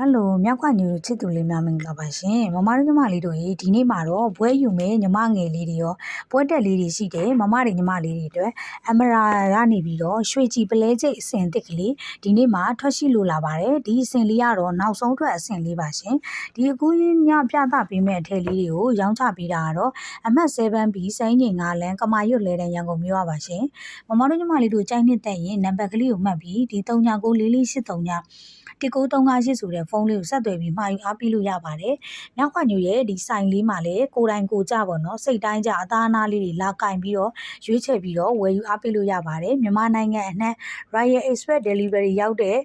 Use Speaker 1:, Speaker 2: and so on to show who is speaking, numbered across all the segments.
Speaker 1: ဟယ်လိုမြောက်ခွညိုချစ်သူလေးများမင်္ဂလာပါရှင်မမတို့ညီမလေးတို့ရေဒီနေ့မှာတော့ဘွဲယူမယ်ညီမငယ်လေးတွေရောဘွဲတက်လေးတွေရှိတယ်မမတွေညီမလေးတွေအတွက်အမရာကနေပြီးတော့ရွှေကြည်ပလဲကျိတ်အစင်တစ်ကလေးဒီနေ့မှာထွက်ရှိလို့လာပါတယ်ဒီအစင်လေးကတော့နောက်ဆုံးထွက်အစင်လေးပါရှင်ဒီအခုညပြသပေးမဲ့အထည်လေးတွေကိုရောင်းချပေးတာကတော့အမှတ်7 B စိုင်းငင်ငါလန်းကမာရွတ်လဲတဲ့ရန်ကုန်မြို့ရပါရှင်မမတို့ညီမလေးတို့ကြိုက်နှစ်သက်ရင်နံပါတ်ကလေးကိုမှတ်ပြီးဒီ39944839 1939 ဆိုတဲ့ဖုန်းလေးကိုဆက်သွယ်ပြီးမှာယူအားပေးလို့ရပါတယ်။မြောက်ခွညိုရဲ့ဒီဆိုင်လေးမှာလည်းကိုတိုင်ကိုကြပေါ့နော်စိတ်တိုင်းကြအသားအနာလေးတွေလာကင်ပြီးတော့ရွေးချယ်ပြီးတော့ဝယ်ယူအားပေးလို့ရပါတယ်။မြန်မာနိုင်ငံအနှံ Royal Express Delivery ရောက်တဲ့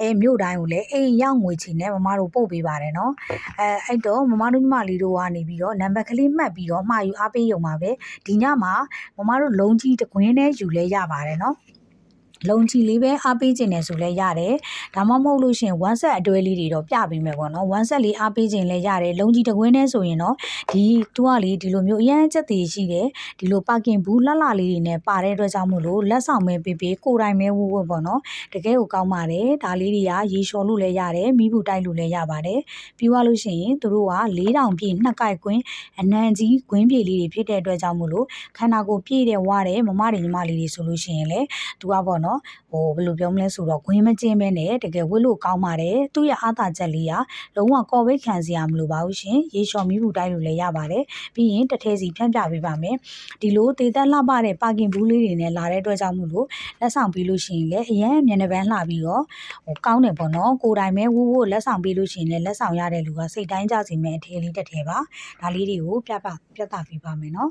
Speaker 1: အဲမြို့တိုင်းကိုလည်းအိမ်ရောက်ငွေချီနဲ့မမတို့ပို့ပေးပါတယ်နော်။အဲအဲ့တော့မမတို့ညီမလေးတို့ကနေပြီးတော့နံပါတ်ကလေးမှတ်ပြီးတော့မှာယူအားပေးရုံပါပဲ။ဒီညမှာမမတို့လုံးကြီးတကွင်းနဲ့ယူလဲရပါတယ်နော်။ လုံချီလေးပဲအားပေးခြင်းနဲ့ဆိုလဲရတယ်ဒါမှမဟုတ်လို့ရှိရင် one set အတွဲလေးတွေတော့ပြပေးမယ်ပေါ့နော် one set လေးအားပေးခြင်းလဲရတယ်လုံချီတကွင်းနဲ့ဆိုရင်တော့ဒီသူကလေဒီလိုမျိုးအရန်ချက်တည်ရှိတယ်ဒီလိုပါကင်ဘူးလှလှလေးတွေနဲ့ပါတဲ့အတွက်ကြောင့်မို့လို့လက်ဆောင်ပဲပေးပေးကိုယ်တိုင်ပဲဝဝပေါ့နော်တကယ်ကိုကောင်းပါတယ်ဒါလေးတွေကရေလျှော်လို့လဲရတယ်မိဘူးတိုက်လို့လဲရပါတယ်ပြီးသွားလို့ရှိရင်သူတို့က၄တောင်ပြည့်နှစ်ကိုက်ကွင်းအနံကြီးကွင်းပြေလေးတွေဖြစ်တဲ့အတွက်ကြောင့်မို့လို့ခန္ဓာကိုယ်ပြည့်တဲ့ဝါတဲ့မမတွေညီမလေးတွေဆိုလို့ရှိရင်လေသူကပေါ့နော်ဟိုဘယ်လိုပြောမလဲဆိုတော့ဂွင်းမကျင်းပဲနဲ့တကယ်ဝတ်လို့ကောင်းပါတယ်သူ့ရဲ့အားသာချက်လေးကလုံးဝကော်ဝိတ်ခံစရာမလိုပါဘူးရှင်ရေလျှော်မီးဘူးတိုက်လို့လည်းရပါတယ်ပြီးရင်တစ်ထဲစီဖြန့်ပြပေးပါမယ်ဒီလိုဒေသလှပတဲ့ပါကင်ဘူးလေးတွေနဲ့လာတဲ့အတွက်ကြောင့်မို့လို့လက်ဆောင်ပေးလို့ရှိရင်လည်းအရင်မျက်နှာပန်းလှပြီးတော့ဟိုကောင်းတယ်ပေါ့နော်ကိုယ်တိုင်ပဲဝူဝူလက်ဆောင်ပေးလို့ရှိရင်လည်းလက်ဆောင်ရတဲ့လူကစိတ်တိုင်းကြစီမဲ့အထည်လေးတစ်ထည်ပါဒါလေးတွေကိုပြပပြသပေးပါမယ်နော်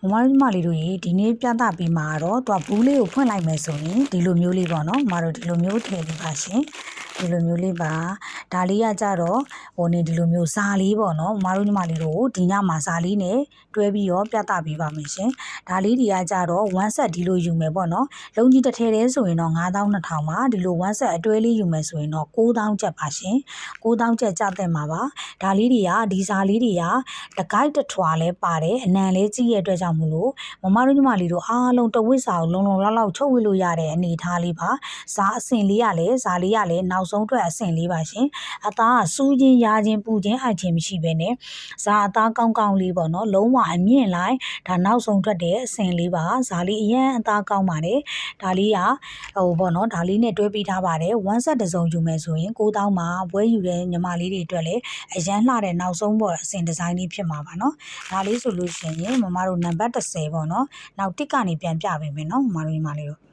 Speaker 1: မမတို့မလေးတို့ရေဒီနေ့ပြသပေးမှာတော့သူကဘူးလေးကိုဖွင့်လိုက်မယ်ဆိုရင်ဒီလိုမျိုးလေးပေါ့နော်မမတို့ဒီလိုမျိုးထည့်ပေးပါရှင် ဒီလိုမျိုးလေးပါဒါလေးကကြတော့ဟိုနေဒီလိုမျိုးဇာလေးပေါ့နော်မမတို့ညီမလေးတို့ဒီညမှာဇာလေးနဲ့တွဲပြီးတော့ပြသပေးပါမယ်ရှင်ဒါလေးတွေကကြတော့ one set ဒီလိုယူမယ်ပေါ့နော်လုံးကြီးတစ်ထည်တည်းဆိုရင်တော့9200ပါဒီလို one set အတွဲလေးယူမယ်ဆိုရင်တော့9000ကျပ်ပါရှင်9000ကျပ်ကျတဲ့မှာပါဒါလေးတွေကဒီဇာလေးတွေကတကိုက်တထွာလဲပါတယ်အနံလေးကြီးရဲ့အတွက်ကြောင့်မလို့မမတို့ညီမလေးတို့အားလုံးတဝစ်စာကိုလုံလုံလောက်လောက်ချုပ်ဝစ်လို့ရတဲ့အနေအထားလေးပါဇာအစင်လေးကလည်းဇာလေးကလည်းနောက်ဆုံးအတွက်အစင်လေးပါရှင်အသားကစူးချင်းရာချင်းပူချင်းအိုက်ချင်းမရှိဘဲနဲ့ဇာအသားကောင်းကောင်းလေးပေါ့နော်လုံးဝအမြင့်လိုက်ဒါနောက်ဆုံးထွက်တဲ့အစင်လေးပါဇာလေးအရင်အသားကောင်းပါတယ်ဒါလေးကဟိုပေါ့နော်ဒါလေးနဲ့တွဲပြီးထားပါတယ် one set တစ်စုံယူမယ်ဆိုရင်9000မှာဘွဲယူတဲ့ညီမလေးတွေအတွက်လည်းအရန်လှတဲ့နောက်ဆုံးပေါ်အစင်ဒီဇိုင်းလေးဖြစ်မှာပါနော်ဒါလေးဆိုလို့ရှိရင်မမတို့နံပါတ်30ပေါ့နော်နောက်တစ်ကနေပြန်ပြပေးမယ်နော်မမတို့ညီမလေးတို့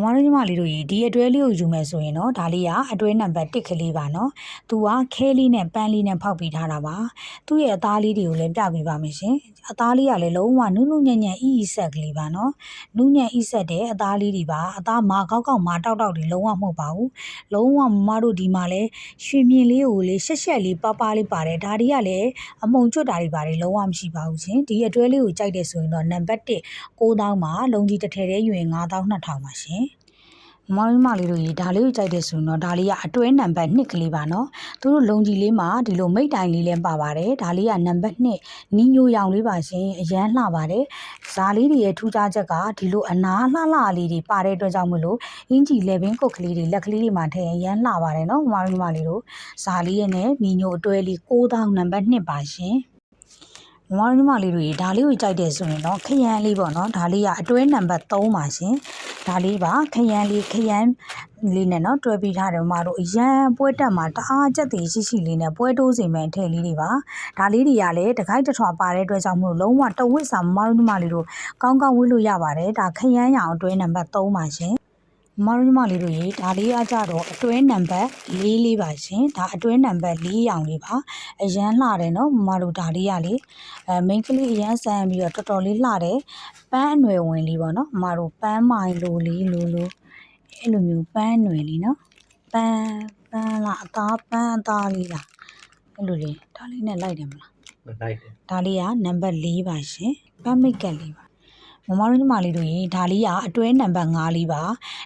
Speaker 1: မမတို့ညီမလေးတို့ရေဒီအတွဲလေးကိုယူမယ်ဆိုရင်တော့ဒါလေးကအတွဲနံပါတ်1ကလေးပါနော်။သူကခဲလေးနဲ့ပန်းလေးနဲ့ဖောက်ပြီးထားတာပါ။သူ့ရဲ့အသားလေးတွေကိုလည်းပြပေးပါမယ်ရှင်။အသားလေးကလည်းလုံးဝနုနုညံ့ညံ့အီအီဆက်ကလေးပါနော်။နုညံ့အီဆက်တဲ့အသားလေးတွေပါ။အသားမာကောက်ကောက်မာတောက်တောက်တွေလုံးဝမဟုတ်ပါဘူး။လုံးဝမမတို့ဒီမှာလဲရွှေမြင်လေးကိုလေရှက်ရှက်လေးပါပါလေးပါတယ်။ဒါတွေကလည်းအမုံကျွတ်တာတွေပါတယ်လုံးဝမရှိပါဘူးရှင်။ဒီအတွဲလေးကိုကြိုက်တယ်ဆိုရင်တော့နံပါတ်1 9000မှာလုံးကြီးတစ်ထည်တည်းယူရင်9200ပါရှင်။ မောင်မလေးတို့ရေဒါလေးကိုကြိုက်တယ်ဆိုရင်တော့ဒါလေးကအတွဲနံပါတ်2ကလေးပါနော်သူတို့လုံကြီးလေးမှာဒီလိုမိတ်တိုင်လေးလည်းပါပါတယ်ဒါလေးကနံပါတ်2နီညိုရောင်လေးပါရှင်အရန်လှပါတယ်ဇာလေးတွေရဲ့ထူးခြားချက်ကဒီလိုအနာလှလှလေးတွေပါတဲ့အတွက်ကြောင့်မလို့အင်ဂျီလေဘင်းကုတ်ကလေးတွေလက်ကလေးတွေမှာထည့်အရန်လှပါတယ်နော်မောင်မလေးတို့ဇာလေးရဲ့နဲ့နီညိုအတွဲလေး9000နံပါတ်2ပါရှင် မမညီမလေးတွေဒါလေးကိုကြိုက်တယ်ဆိုရင်တော့ခရမ်းလေးပေါ့နော်ဒါလေးကအတွဲနံပါတ်3ပါရှင်ဒါလေးပါခရမ်းလေးခရမ်းလေးနဲ့နော်တွဲပြီးထားတယ်မတို့အရန်ပွဲတက်မှာတအားကြက်တည်ရှိရှိလေးနဲ့ပွဲတိုးစီမဲ့အထည်လေးတွေပါဒါလေးတွေကလည်းတခိုက်တထွာပါတဲ့အတွက်ကြောင့်မလို့လုံးဝတဝစ်စာမမတို့ညီမလေးတို့ကောင်းကောင်းဝတ်လို့ရပါတယ်ဒါခရမ်းရောင်အတွဲနံပါတ်3ပါရှင် မမတို့ညီမလေးတို့ရေဒါလေးအကြတော့အတွဲနံပါတ်၄လေးပါရှင်ဒါအတွဲနံပါတ်၄ရောင်လေးပါအရန်လှတယ်နော်မမတို့ဒါလေးကလေအဲမိန်းကလေးအရန်ဆန်ပြီးတော့တော်တော်လေးလှတယ်ပန်းအနွယ်ဝင်လေးပေါ့နော်မမတို့ပန်းမိုင်လိုလေးလိုလိုအဲ့လိုမျိုးပန်းအနွယ်လေးနော်ပန်းပန်းလားအသားပန်းအသားလေးလားအဲ့လိုလေးဒါလေးနဲ့လိုက်တယ်မလား
Speaker 2: မလိုက်တယ်
Speaker 1: ဒါလေးကနံပါတ်၄ပါရှင်ပန်းမိတ်ကက်လေးပါ မမတို့ညီမလေးတို့ရေဒါလေးကအတွဲနံပါတ်5လေးပါ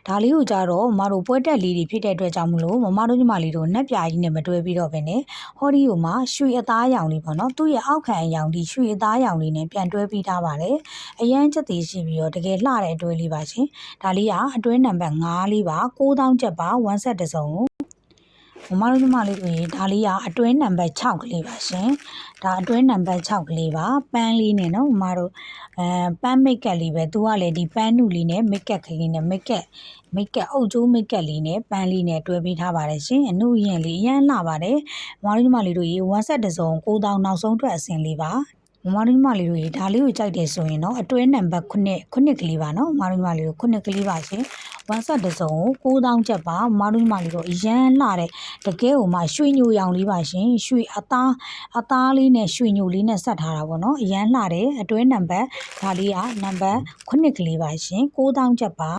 Speaker 1: ဒါလေးကိုကြတော့မမတို့ပွဲတက်လေးတွေဖြစ်တဲ့အတွက်ကြောင့်မလို့မမတို့ညီမလေးတို့နှက်ပြာကြီးနဲ့မတွဲပြီးတော့ပဲねဟောဒီကိုမှရွှေအသားရောင်လေးပေါ့နော်သူ့ရဲ့အောက်ခံအရောင်ဒီရွှေအသားရောင်လေးနဲ့ပြန်တွဲပြီးထားပါတယ်အရန်ချက်သေးရှိပြီးတော့တကယ်လှတဲ့အတွဲလေးပါရှင်ဒါလေးကအတွဲနံပါတ်5လေးပါ9000ကျပ်ပါ1ဆက်တစ်စုံ မမတို့ညီမလေးတွေဒါလေးကအတွဲနံပါတ်6ကလေးပါရှင်ဒါအတွဲနံပါတ်6ကလေးပါပန်းလေးနဲ့နော်မမတို့အဲပန်းမိတ်ကပ်လေးပဲသူကလည်းဒီပန်းနုလေးနဲ့မိတ်ကပ်ကလေးနဲ့မိတ်ကပ်မိတ်ကပ်အုပ်ကျိုးမိတ်ကပ်လေးနဲ့ပန်းလေးနဲ့တွဲပေးထားပါတယ်ရှင်အနုရင်လေးအရန်လှပါတယ်မမတို့ညီမလေးတို့ရေဝမ်းဆက်တစ်စုံ9000နောက်ဆုံးထွက်အစင်လေးပါ မမတို့ညီမလေးတို့ရေဒါလေးကိုကြိုက်တယ်ဆိုရင်တော့အတွဲနံပါတ်9 9ကလေးပါနော်မမတို့ညီမလေးတို့9ကလေးပါရှင်ဝမ်ဆက်တစ်စုံကို9000ကျပ်ပါမမတို့ညီမလေးတို့အရန်လှတဲ့တကယ်ဟိုမှရွှေညိုရောင်လေးပါရှင်ရွှေအသားအသားလေးနဲ့ရွှေညိုလေးနဲ့ဆက်ထားတာပေါ့နော်အရန်လှတဲ့အတွဲနံပါတ်ဒါလေးကနံပါတ်9ကလေးပါရှင်9000ကျပ်ပါ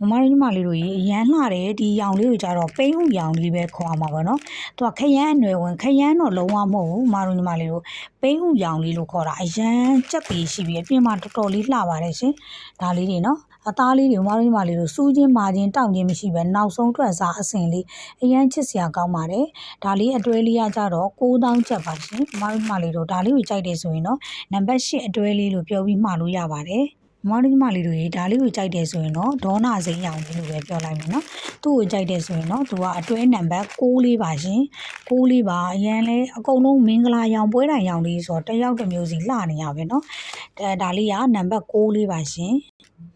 Speaker 1: မမတို့ညီမလေးတို့ရေအရန်လှတယ်ဒီရောင်လေးကိုကြတော့ပိန်းဥရောင်လေးပဲခေါ်အောင်ပါပေါ့နော်သူကခရမ်းအနွယ်ဝင်ခရမ်းတော့လုံးဝမဟုတ်ဘူးမမတို့ညီမလေးတို့ပိန်းဥရောင်လေးလို့ခေါ်တာအရန်ကြက်ပြီးရှိပြီးအပြင်မှာတော်တော်လေးလှပါတယ်ရှင်ဒါလေးတွေနော်အသားလေးတွေမမတို့ညီမလေးတို့စူးချင်းမာချင်းတောင့်ချင်းမရှိပဲနောက်ဆုံးထွက်စားအစင်လေးအရန်ချစ်စရာကောင်းပါတယ်ဒါလေးအတွဲလေးကကြတော့9000ကျပ်ပါရှင်မမတို့ညီမလေးတို့ဒါလေးကိုကြိုက်တယ်ဆိုရင်တော့နံပါတ်8အတွဲလေးလို့ပြောပြီးမှာလို့ရပါတယ် မမတို့ညီမလေးတို့ရေဒါလေးကိုကြိုက်တယ်ဆိုရင်တော့ဒေါနာစိမ်းရောင်လေးလို့ပဲပြောလိုက်မယ်နော်သူ့ကိုကြိုက်တယ်ဆိုရင်တော့သူကအတွဲနံပါတ်6လေးပါရှင်6လေးပါအရန်လဲအကုန်လုံးမင်္ဂလာရောင်ပွဲတိုင်ရောင်လေးဆိုတော့တစ်ယောက်တစ်မျိုးစီလှနေရပဲနော်ဒါဒါလေးကနံပါတ်6လေးပါရှင်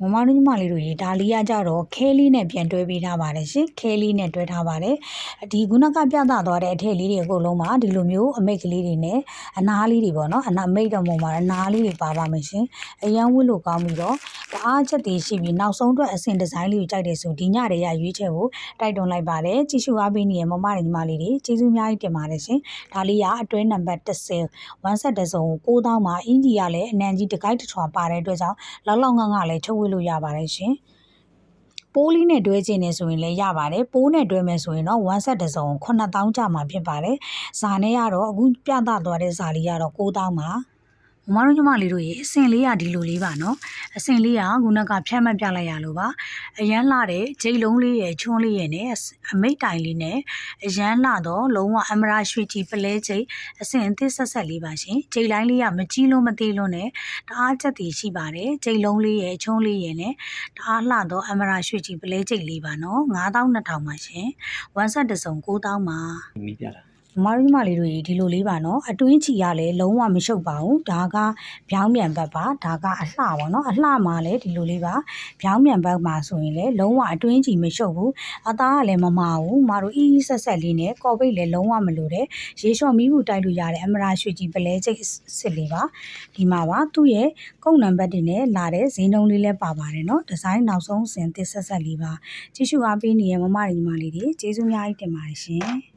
Speaker 1: မမတို့ညီမလေးတို့ရေဒါလီယာကြတော့ခဲလေးနဲ့ပြန်တွဲပေးထားပါတယ်ရှင်ခဲလေးနဲ့တွဲထားပါတယ်ဒီခုနကပြသသွားတဲ့အထည်လေးတွေအကုန်လုံးမှာဒီလိုမျိုးအမိတ်ကလေးတွေနဲ့အနားလေးတွေပေါ့နော်အနာအမိတ်တော့မဟုတ်ပါဘူးအနားလေးတွေပါပါမယ်ရှင်အရန်ဝတ်လို့ကောင်းပြီးတော့တအားချက်တွေရှိပြီးနောက်ဆုံးအတွက်အဆင်ဒီဇိုင်းလေးကိုကြိုက်တယ်ဆိုဒီညတည်းရရွေးချယ်ဖို့တိုက်တွန်းလိုက်ပါတယ်ကြည့်ရှုအားပေးနေတဲ့မမတွေညီမလေးတွေကျေးဇူးအများကြီးတင်ပါတယ်ရှင်ဒါလေးကအတွဲနံပါတ်30ဝမ်းဆက်တစ်စုံကို9000မှာအင်ဂျီကလည်းအနံကြီးတစ်ကိုက်တစ်ထွာပါတဲ့အတွက်ကြောင့်လောက်လောက်ငငလည်းချုပ်ဝေလို့ရပါတယ်ရှင်ပိုးလေးနဲ့တွဲခြင်းနေဆိုရင်လည်းရပါတယ်ပိုးနဲ့တွဲမယ်ဆိုရင်တော့1ဆက်တစ်စုံ9000ကျမှာဖြစ်ပါတယ်ဇာနဲ့ကတော့အခုပြသသွားတဲ့ဇာလေးကတော့9000ပါ မမတို့ညီမလေးတို့ရေအစင်လေးကဒီလိုလေးပါနော်အစင်လေးကခုနကဖြတ်မှတ်ပြလိုက်ရလို့ပါအရန်လှတဲ့ဂျိတ်လုံးလေးရဲ့ချွန်းလေးရဲ့နဲ့အမိတ်တိုင်လေးနဲ့အရန်လှတော့လုံးဝအမရာရွှေကြည်ပလဲဂျိတ်အစင်အသစ်ဆက်ဆက်လေးပါရှင်ဂျိတ်လိုင်းလေးကမကြီးလုံးမသေးလုံးနဲ့တအားချက်တည်ရှိပါတယ်ဂျိတ်လုံးလေးရဲ့ချွန်းလေးရဲ့နဲ့တအားလှတော့အမရာရွှေကြည်ပလဲဂျိတ်လေးပါနော်9200ပါရှင်ဝမ်ဆက်တစ်စုံ9000ပါ
Speaker 2: မိပြတာ
Speaker 1: မမတို့ညီမလေးတို့ရေဒီလိုလေးပါနော်အတွင်းချီရလည်းလုံးဝမရှုပ်ပါဘူးဒါကဗျောင်းမြန်ဘက်ပါဒါကအလှပါနော်အလှမှာလည်းဒီလိုလေးပါဗျောင်းမြန်ဘက်မှာဆိုရင်လည်းလုံးဝအတွင်းချီမရှုပ်ဘူးအသားကလည်းမမာဘူးမတို့အီးအီးဆက်ဆက်လေးနဲ့ကော်ပိတ်လည်းလုံးဝမလိုတဲ့ရေလျှော့မီးဘူးတိုက်လို့ရတဲ့အမရာရွှေကြည်ပလဲချိတ်စစ်လေးပါဒီမှာပါသူ့ရဲ့ကုတ်နံပါတ်တွေနဲ့လာတဲ့ဈေးနှုန်းလေးလည်းပါပါတယ်နော်ဒီဇိုင်းနောက်ဆုံးစင်သစ်ဆက်ဆက်လေးပါကြည့်ရှုအားပေးနေတဲ့မမတွေညီမလေးတွေကျေးဇူးအများကြီးတင်ပါတယ်ရှင်